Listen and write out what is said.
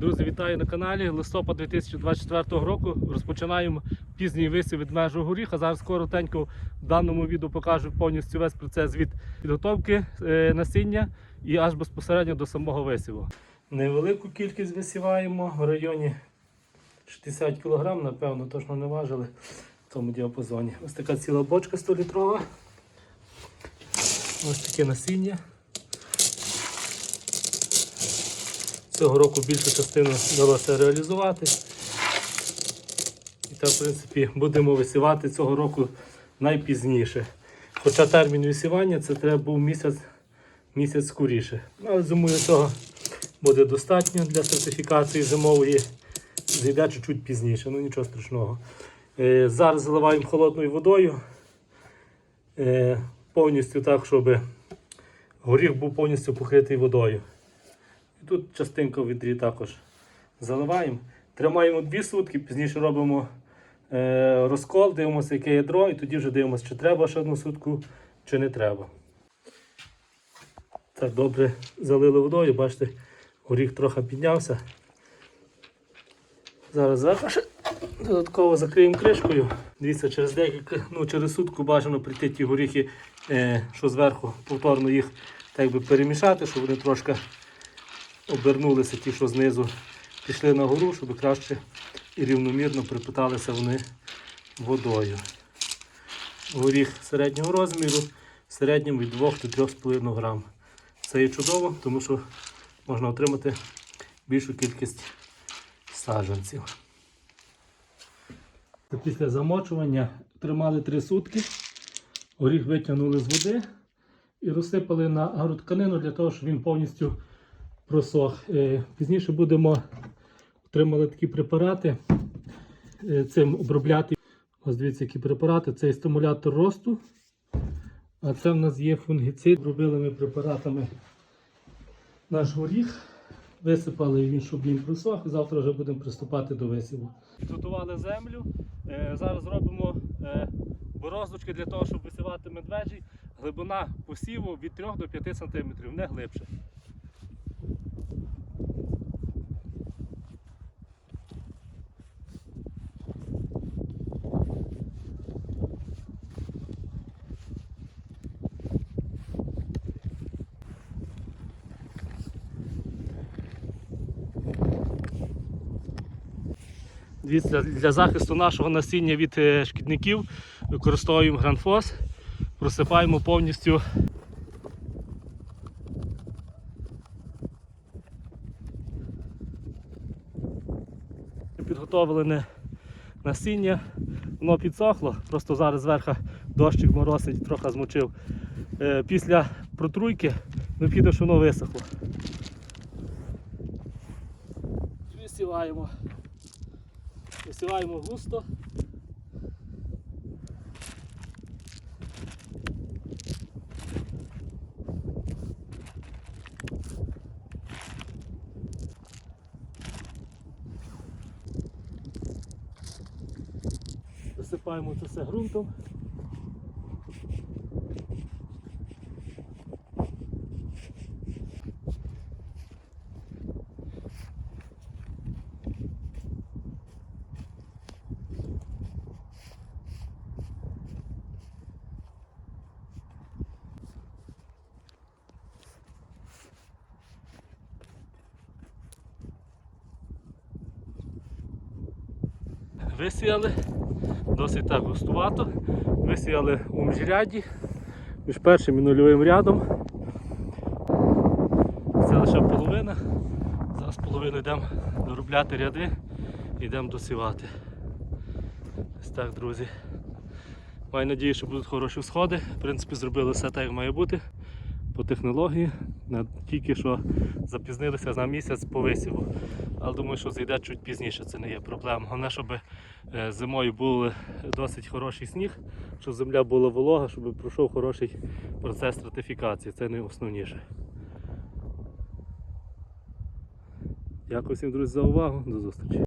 Друзі, вітаю на каналі. Листопад 2024 року. Розпочинаємо пізній висів від межу горіха. Зараз коротенько в даному відео покажу повністю весь процес від підготовки е, насіння і аж безпосередньо до самого висіву. Невелику кількість висіваємо в районі 60 кг, напевно, точно не важили в тому діапазоні. Ось така ціла бочка 100-літрова. Ось таке насіння. Цього року більшу частину вдалося реалізувати. І так, в принципі, будемо висівати цього року найпізніше. Хоча термін висівання це треба був місяць, місяць скоріше. Але думаю, цього буде достатньо для сертифікації зимової. Зійде чуть-чуть пізніше, ну нічого страшного. Е, Зараз заливаємо холодною водою. Е, Повністю так, щоб горіх був повністю покритий водою. І тут частинку відрі також заливаємо. Тримаємо 2 сутки, пізніше робимо е, розкол, дивимося, яке ядро, і тоді вже дивимося, чи треба ще одну сутку, чи не треба. Так, добре залили водою, бачите, горіх трохи піднявся. Зараз ще додатково закриємо кришкою. Дивіться, через декілька, ну через сутку бажано прийти ті горіхи, е, що зверху повторно їх так би перемішати, щоб вони трошки обернулися ті, що знизу пішли на гору, щоб краще і рівномірно припиталися вони водою. Горіх середнього розміру, в середньому від 2 до 3,5 грам. Це є чудово, тому що можна отримати більшу кількість саджанців. Після замочування тримали 3 сутки, горіх витягнули з води і розсипали на агротканину для того, щоб він повністю просох. Е, Пізніше будемо отримали такі препарати, е, цим обробляти. Ось дивіться, які препарати. Це стимулятор росту. А це в нас є фунгіцид. Робили ми препаратами наш горіх. Висипали він, щоб він просох. Завтра вже будемо приступати до висіву. Підготували землю. Е, Зараз робимо бороздочки для того, щоб висівати медвежі. Глибина посіву від 3 до 5 см, не глибше. Дивіться, для захисту нашого насіння від е, шкідників використовуємо гранфос, просипаємо повністю. Підготовлене насіння, воно підсохло, просто зараз зверху дощик моросить, трохи змочив. Е, Після протруйки необхідно, щоб воно висохло. Висіваємо. Висіваємо густо. Засипаємо це все ґрунтом. Висіяли досить так густувато. Висіяли у міжряді між першим і нульовим рядом. Це лише половина. Зараз половину йдемо доробляти ряди йдемо досівати. Ось так, друзі. Маю надію, що будуть хороші сходи. В принципі, зробили все так, як має бути по технології. Тільки що запізнилися на місяць по висіву. Але думаю, що зайде чуть пізніше, це не є проблема. Головне, щоб е, зимою був досить хороший сніг, щоб земля була волога, щоб пройшов хороший процес стратифікації. Це найосновніше. Дякую всім, друзі, за увагу. До зустрічі.